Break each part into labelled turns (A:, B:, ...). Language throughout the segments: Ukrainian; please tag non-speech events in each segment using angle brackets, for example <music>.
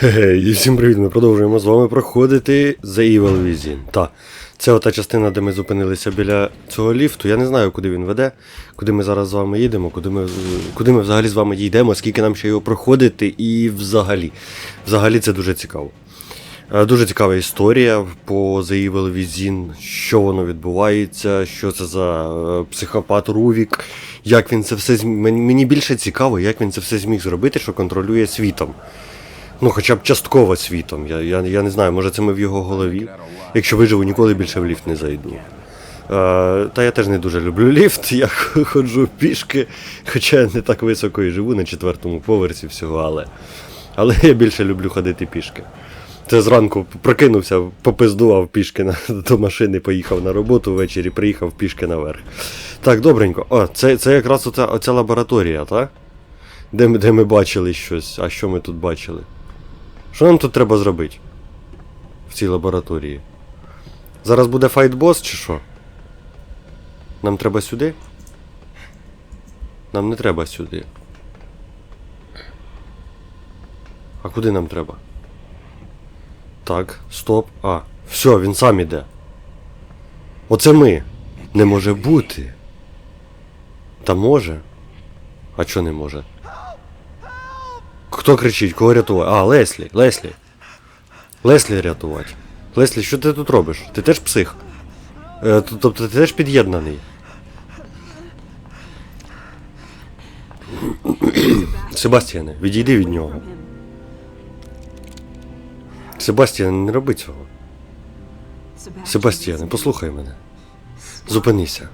A: Гей, і всім привіт, ми продовжуємо з вами проходити The Evil Within. Та, це ота частина, де ми зупинилися біля цього ліфту. Я не знаю, куди він веде, куди ми зараз з вами їдемо, куди ми, куди ми взагалі з вами дійдемо, скільки нам ще його проходити, і взагалі. Взагалі це дуже цікаво. Е, Дуже цікава історія по The Evil Within, що воно відбувається, що це за е, психопат Рувік, як він це все зм... Мені мені більше цікаво, як він це все зміг зробити, що контролює світом. Ну, хоча б частково світом. Я, я, я не знаю, може це ми в його голові. Якщо виживу, ніколи більше в ліфт не зайду. Е, та я теж не дуже люблю <laughs> ліфт, я ходжу пішки, хоча я не так високо і живу на четвертому поверсі всього, але. Але я більше люблю ходити пішки. Це зранку прокинувся, попиздував пішки на, <laughs> до машини, поїхав на роботу, ввечері приїхав пішки наверх. Так, добренько. О, це, це якраз оця, оця лабораторія, так? Де, де ми бачили щось. А що ми тут бачили? Що нам тут треба зробити? В цій лабораторії? Зараз буде файтбос чи що? Нам треба сюди? Нам не треба сюди. А куди нам треба? Так, стоп. А, все, він сам іде. Оце ми. Не може бути. Та може. А чо не може? Хто кричить, кого рятувати? А, Леслі, Леслі. Леслі рятувати. Леслі, що ти тут робиш? Ти теж псих? Е, тобто ти теж під'єднаний. Себастьяне, відійди від нього. Себастьяне, не роби цього. Себастьяне, послухай мене. Зупинися.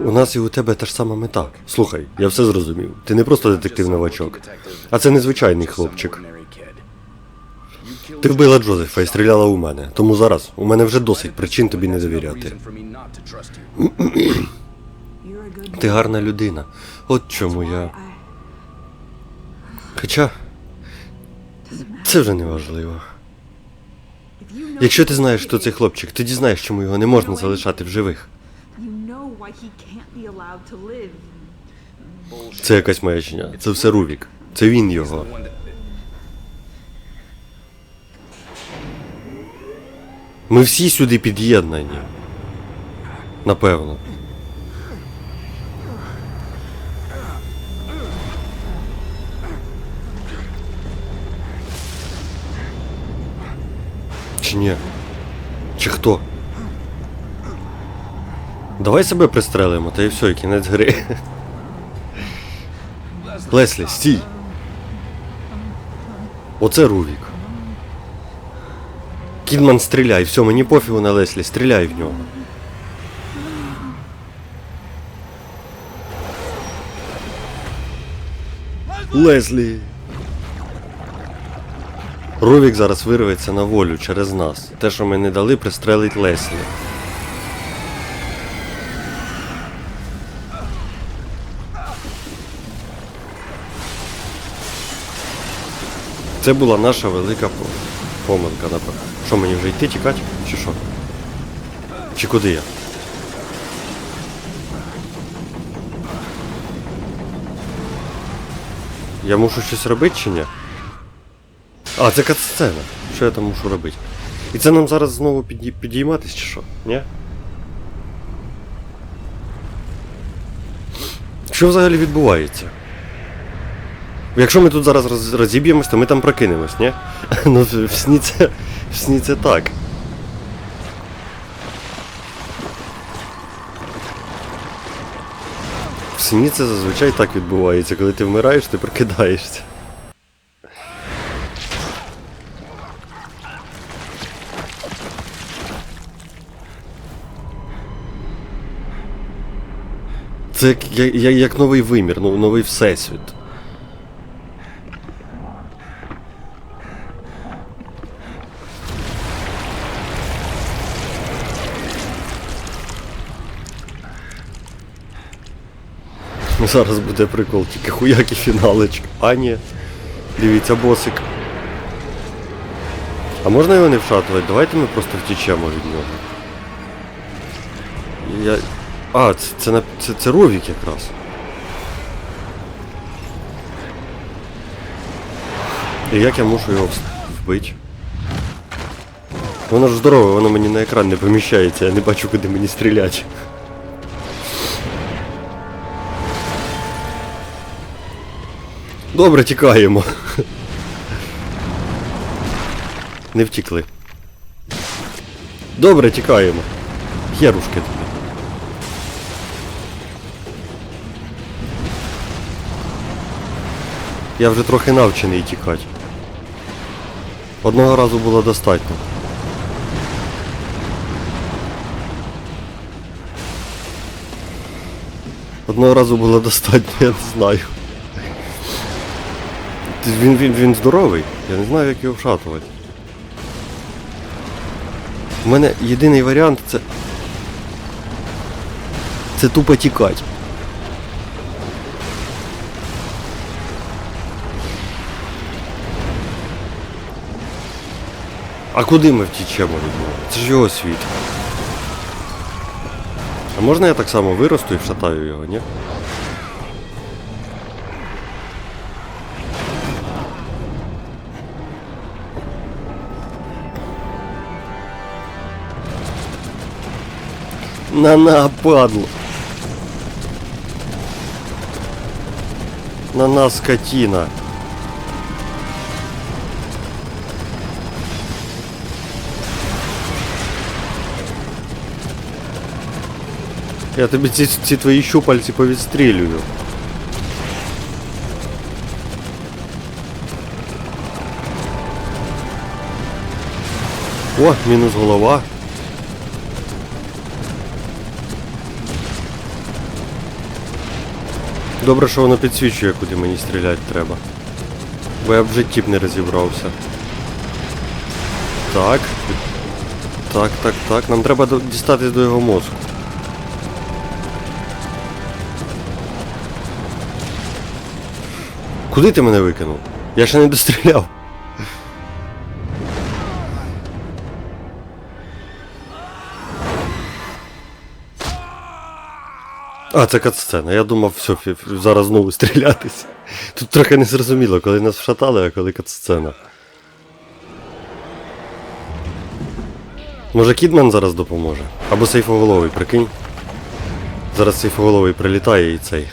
A: У нас і у тебе та ж сама мета. Слухай, я все зрозумів. Ти не просто детектив новачок, а це незвичайний хлопчик. Ти вбила Джозефа і стріляла у мене. Тому зараз у мене вже досить причин тобі не довіряти. Ти гарна людина. От чому я. Хоча. Це вже не важливо. Якщо ти знаєш, хто цей хлопчик, ти дізнаєш, чому його не можна залишати в живих. Це якась маячня. Це все Рувік. Це він його. Ми всі сюди під'єднані. Напевно. Чи ні? Чи хто? Давай себе пристрелимо, та і все, і кінець гри. Леслі, стій. Оце Рувік. Кідман стріляй, все, мені пофігу на Леслі, стріляй в нього. Леслі. Рувік зараз вирветься на волю через нас. Те, що ми не дали, пристрелить Леслі. Це була наша велика по- помилка, напевно. Що мені вже йти, тікати? Чи що? Чи куди я? Я мушу щось робити чи ні? А, це катсцена. Що я там мушу робити? І це нам зараз знову підійматись чи що? Ні? Що взагалі відбувається? Якщо ми тут зараз роз- розіб'ємось, то ми там прокинемось, ні? <laughs> Ну, в в сні це, в сні це так. В сні це зазвичай так відбувається. Коли ти вмираєш, ти прокидаєшся. Це як, як, як- новий вимір, ну, новий всесвіт. Зараз буде прикол, тільки хуякі фіналочка. А ні. Дивіться, босик. А можна його не вшатувати? Давайте ми просто втічемо від нього. Я... А, це, це, це, це Ровік якраз. І як я мушу його вбити? Воно ж здорове, воно мені на екран не поміщається, я не бачу, куди мені стріляти. Добре, тікаємо. Не втікли. Добре, тікаємо. Херушки тобі. Я вже трохи навчений тікати. Одного разу було достатньо. Одного разу було достатньо, я не знаю. Він, він, він здоровий, я не знаю, як його вшатувати. У мене єдиний варіант це. Це тупо тікати. А куди ми втічемо від нього? Це ж його світ. А можна я так само виросту і вшатаю його, ні? На на, падло. На нас скотина. Я тобі ці, ці твої щупальці повідстрілюю. О, мінус голова. Добре, що воно підсвічує, куди мені стріляти треба. Бо я б в житті б не розібрався. Так. Так, так, так. Нам треба дістатись до його мозку. Куди ти мене викинув? Я ще не достріляв. А, це катсцена. Я думав, все, зараз знову стрілятись. Тут трохи не зрозуміло, коли нас вшатали, а коли катсцена. Може Кідмен зараз допоможе? Або сейфоголовий, прикинь. Зараз сейфоголовий прилітає і цей.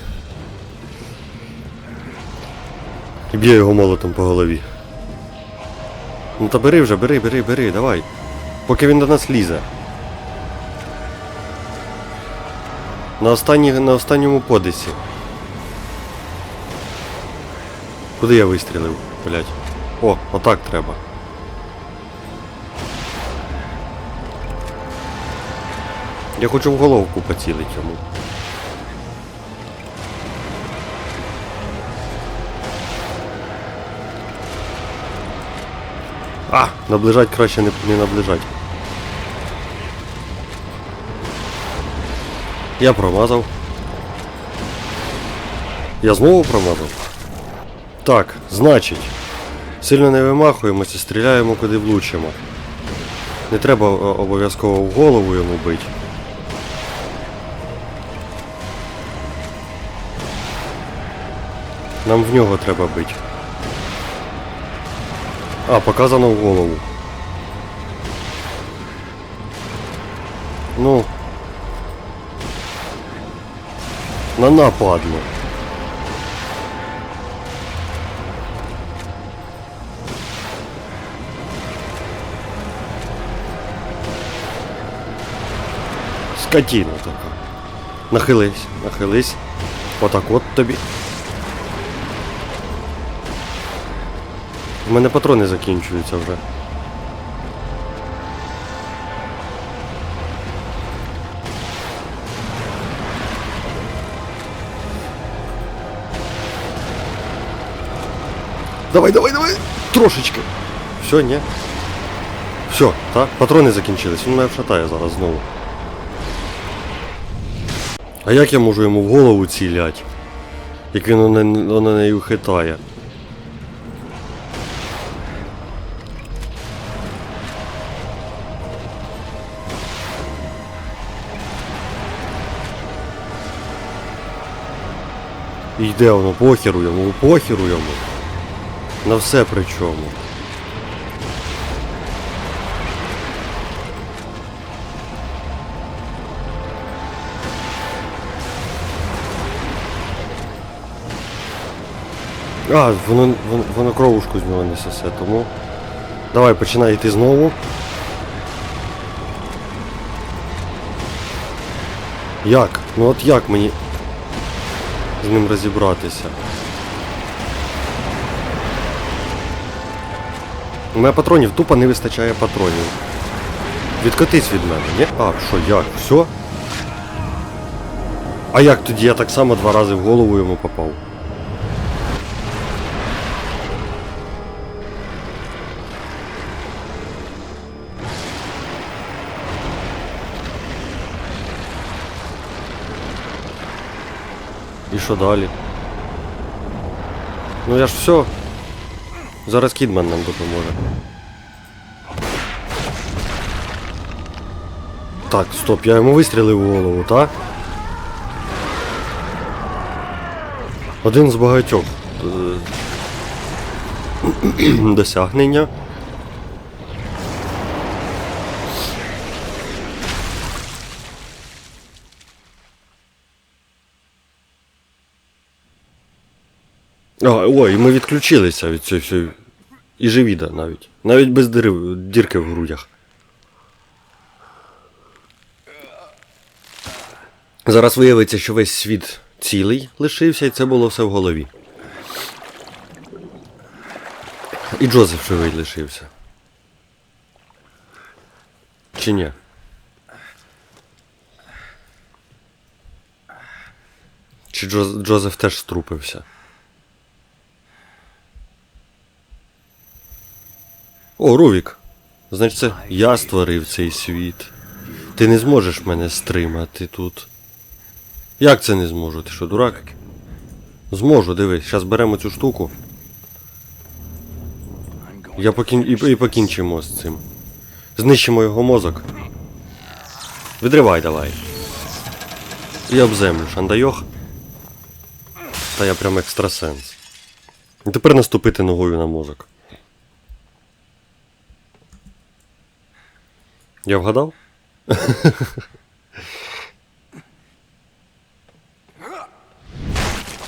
A: І б'є його молотом по голові. Ну та бери вже, бери, бери, бери, давай. Поки він до нас лізе. На, останні, на останньому подисі. Куди я вистрілив, блять? О, отак треба. Я хочу в головку поцілити йому. А, наближать краще не, не наближать. Я промазав. Я знову промазав. Так, значить. Сильно не вимахуємося, стріляємо куди влучимо. Не треба обов'язково в голову йому бити. Нам в нього треба бити. А, показано в голову. Ну. На нападло. Скотина така. Нахились, нахились. Отак от тобі. У мене патрони закінчуються вже. Давай, давай, давай! Трошечки. Все, ні. Все, так, патрони закінчились, він мене вшатає зараз знову. А як я можу йому в голову цілять? Як він на, нею хитає. Йде воно похеру йому, похеру йому. На все причому. А, воно, воно, воно кровушку з нього не сосе, тому. Давай, починай йти знову. Як? Ну от як мені з ним розібратися? Мене патронів тупо не вистачає патронів. Відкотись від мене, ні? А, що, як? Все? А як тоді я так само два рази в голову йому попав? І що далі? Ну я ж все. Зараз Кідман нам допоможе. Так, стоп, я йому вистрілив у голову, так? Один з багатьох е, <clears throat> досягнення. А, ой, ми відключилися від цієї всієї. І живі, да, навіть. Навіть без дири, дірки в грудях. Зараз виявиться, що весь світ цілий лишився, і це було все в голові. І Джозеф живий лишився. Чи ні? Чи Джозеф теж струпився? О, Рувік. Значить, це я створив цей світ. Ти не зможеш мене стримати тут. Як це не зможу? Ти що, дурак? Зможу, дивись, зараз беремо цю штуку. Я покін... і, і покінчимо з цим. Знищимо його мозок. Відривай давай. І об землю, шандайох. Та я прям екстрасенс. І тепер наступити ногою на мозок. Я вгадав?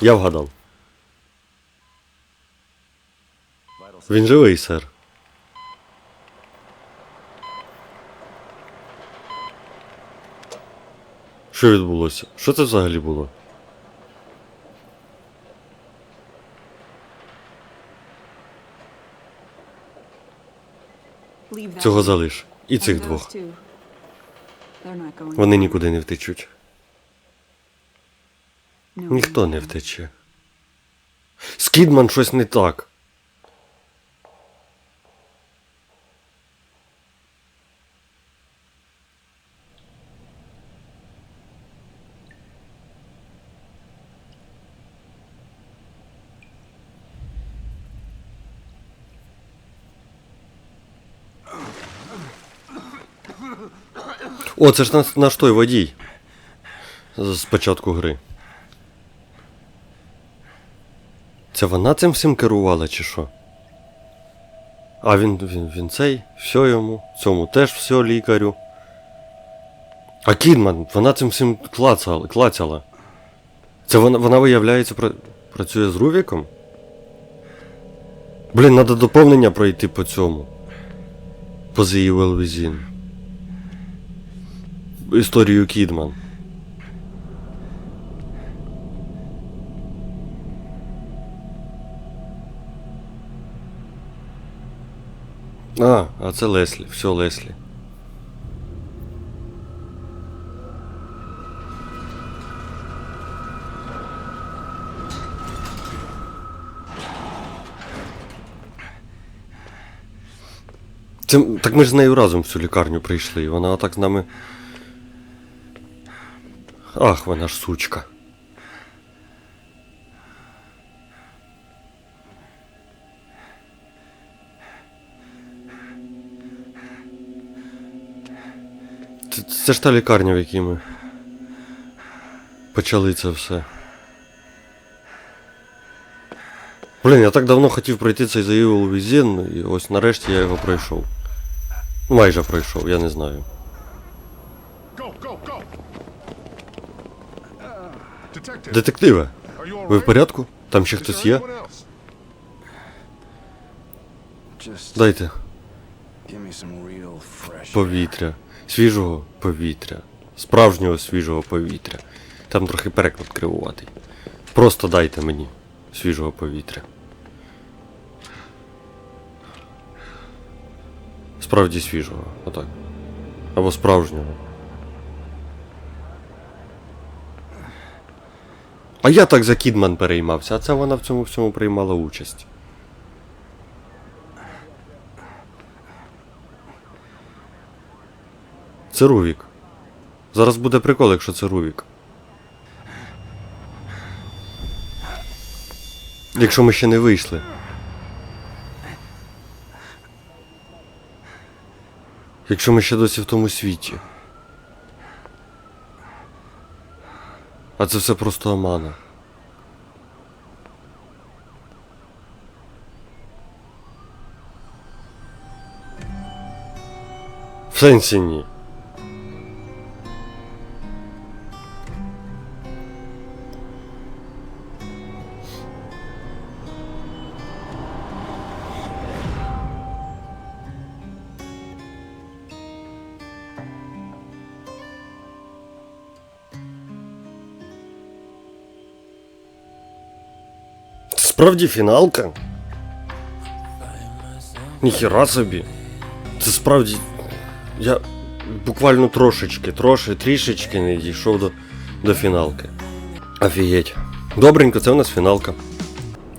A: Я вгадав. Він живий, сер. Що відбулося? Що це взагалі було? Цього залиш. І цих двох. Вони нікуди не втечуть. Ніхто не втече. Скідман щось не так. О, це ж наш, наш той водій. З початку гри. Це вона цим всім керувала, чи що? А він, він, він цей, все йому, цьому теж все лікарю. А Кідман, вона цим всім клацала, клацала. Це вона, вона виявляється, пра- працює з Рувіком? Блін, треба доповнення пройти по цьому. По The Evil Within. Історію Кідман. А, а це Леслі, все Леслі. Це, так ми ж з нею разом в цю лікарню прийшли, вона отак з нами. Ах, вона ж сучка. Це, це ж та лікарня, в якій ми почали це все. Блін, я так давно хотів пройти цей The Evil Within, і ось нарешті я його пройшов. Ну, Майже пройшов, я не знаю. Детективе, ви в порядку? Там ще хтось є? Дайте повітря. Свіжого повітря. Справжнього свіжого повітря. Там трохи переклад кривуватий. Просто дайте мені свіжого повітря. Справді свіжого, отак. Або справжнього. А я так за Кідман переймався, а це вона в цьому всьому приймала участь. Це Рувік. Зараз буде прикол, якщо це Рувік. Якщо ми ще не вийшли. Якщо ми ще досі в тому світі. А це все просто омана. В сенсі ні. Справді фіналка? Ніхіра собі. Це справді. Я буквально трошечки, трошки, трішечки не дійшов до, до фіналки. Офігеть. Добренько, це у нас фіналка.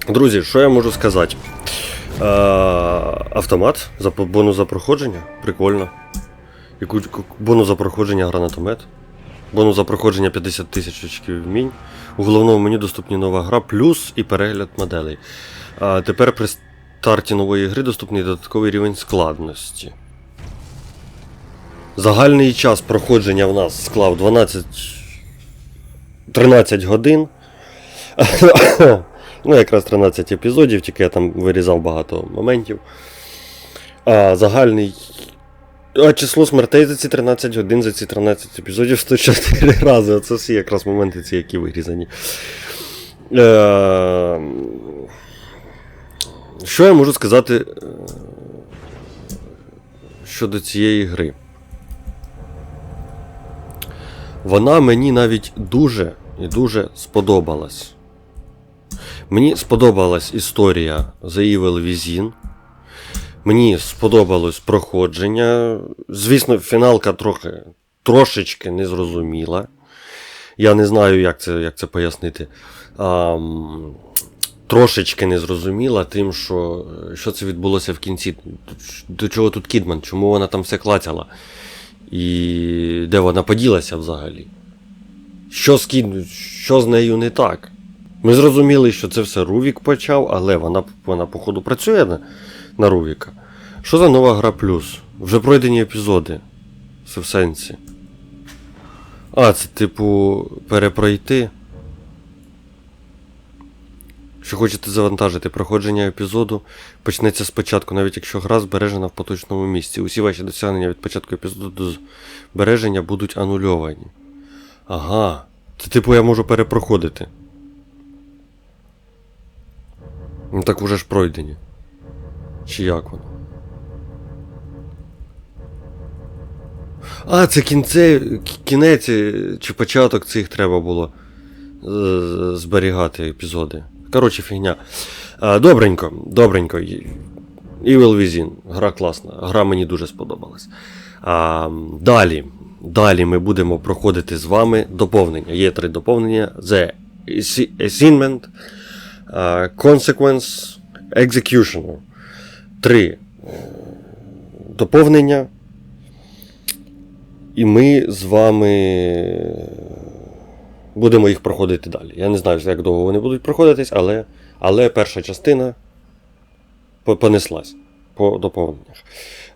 A: Друзі, що я можу сказати? Е, автомат за бонус за проходження. Прикольно. І бонус за проходження гранатомет. Бонус за проходження 50 тисяч очків вмінь. У головному меню доступні нова гра, плюс і перегляд моделей. А тепер при старті нової гри доступний додатковий рівень складності. Загальний час проходження в нас склав 12. 13 годин. <coughs> ну, якраз 13 епізодів, тільки я там вирізав багато моментів. А загальний. А число смертей за ці 13 годин, за ці 13 епізодів 104 <laughs> рази. Оце всі якраз моменти ці, які вирізані. Е... Що я можу сказати е, щодо цієї гри? Вона мені навіть дуже і дуже сподобалась. Мені сподобалась історія The Evil Within. Мені сподобалось проходження. Звісно, фіналка трохи трошечки незрозуміла. Я не знаю, як це, як це пояснити. А, трошечки незрозуміла тим, що, що це відбулося в кінці. До чого тут Кідман? Чому вона там все клацяла? І де вона поділася взагалі? Що з, Кід... що з нею не так? Ми зрозуміли, що це все Рувік почав, але вона, вона походу, працює на, Рувіка. Що за нова гра плюс? Вже пройдені епізоди. Це в сенсі. А, це типу перепройти. Що хочете завантажити проходження епізоду, почнеться спочатку, навіть якщо гра збережена в поточному місці. Усі ваші досягнення від початку епізоду до збереження будуть анульовані. Ага. Це типу я можу перепроходити. Ну так уже ж пройдені. Чи як воно? А, це кінце, кінець е, чи початок цих треба було е, зберігати епізоди. Коротше, фігня. Добренько, добренько. Evil Within. Гра класна. Гра мені дуже сподобалась. А, далі. Далі ми будемо проходити з вами доповнення. Є три доповнення: The Assi- Assignment, Consequence, Executioner. Три е, доповнення. І ми з вами будемо їх проходити далі. Я не знаю, як довго вони будуть проходитись, але, але перша частина по- понеслась. по доповненнях.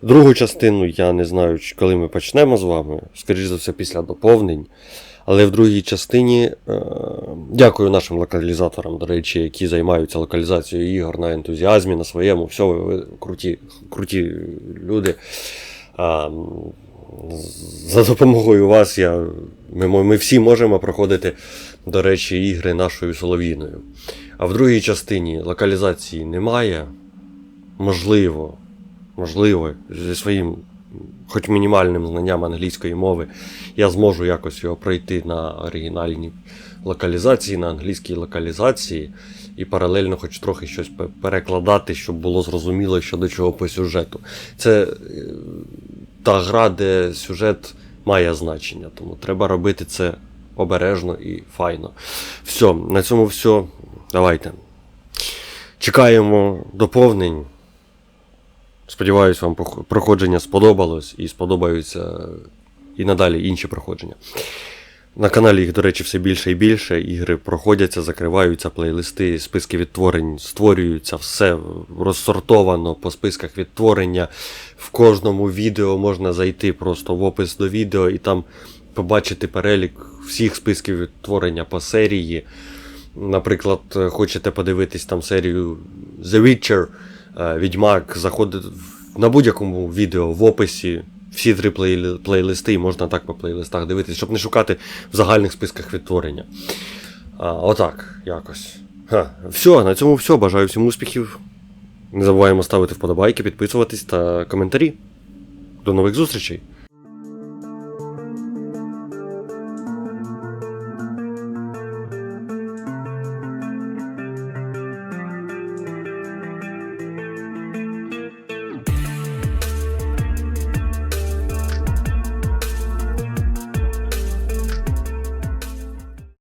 A: Другу частину я не знаю, коли ми почнемо з вами, скоріш за все, після доповнень. Але в другій частині е, дякую нашим локалізаторам, до речі, які займаються локалізацією ігор на ентузіазмі, на своєму. Все, ви, круті, круті люди. З- за допомогою вас я, ми, ми всі можемо проходити, до речі, ігри нашою солов'їною. А в другій частині локалізації немає. Можливо, можливо, зі своїм, хоч мінімальним знанням англійської мови, я зможу якось його пройти на оригінальній локалізації, на англійській локалізації, і паралельно хоч трохи щось перекладати, щоб було зрозуміло, що до чого по сюжету. Це е, та гра, де сюжет має значення, тому треба робити це обережно і файно. Все, на цьому все. Давайте. Чекаємо доповнень. Сподіваюсь, вам проходження сподобалось і сподобаються і надалі інші проходження. На каналі їх, до речі, все більше і більше. Ігри проходяться, закриваються, плейлисти, списки відтворень створюються, все розсортовано по списках відтворення. В кожному відео можна зайти просто в опис до відео і там побачити перелік всіх списків відтворення по серії. Наприклад, хочете подивитись там серію The Witcher, Відьмак, заходить на будь-якому відео в описі. Всі три плейлисти, і можна так по плейлистах дивитися, щоб не шукати в загальних списках відтворення. А, отак, якось. Ха. Все, на цьому все. Бажаю всім успіхів. Не забуваємо ставити вподобайки, підписуватись та коментарі. До нових зустрічей!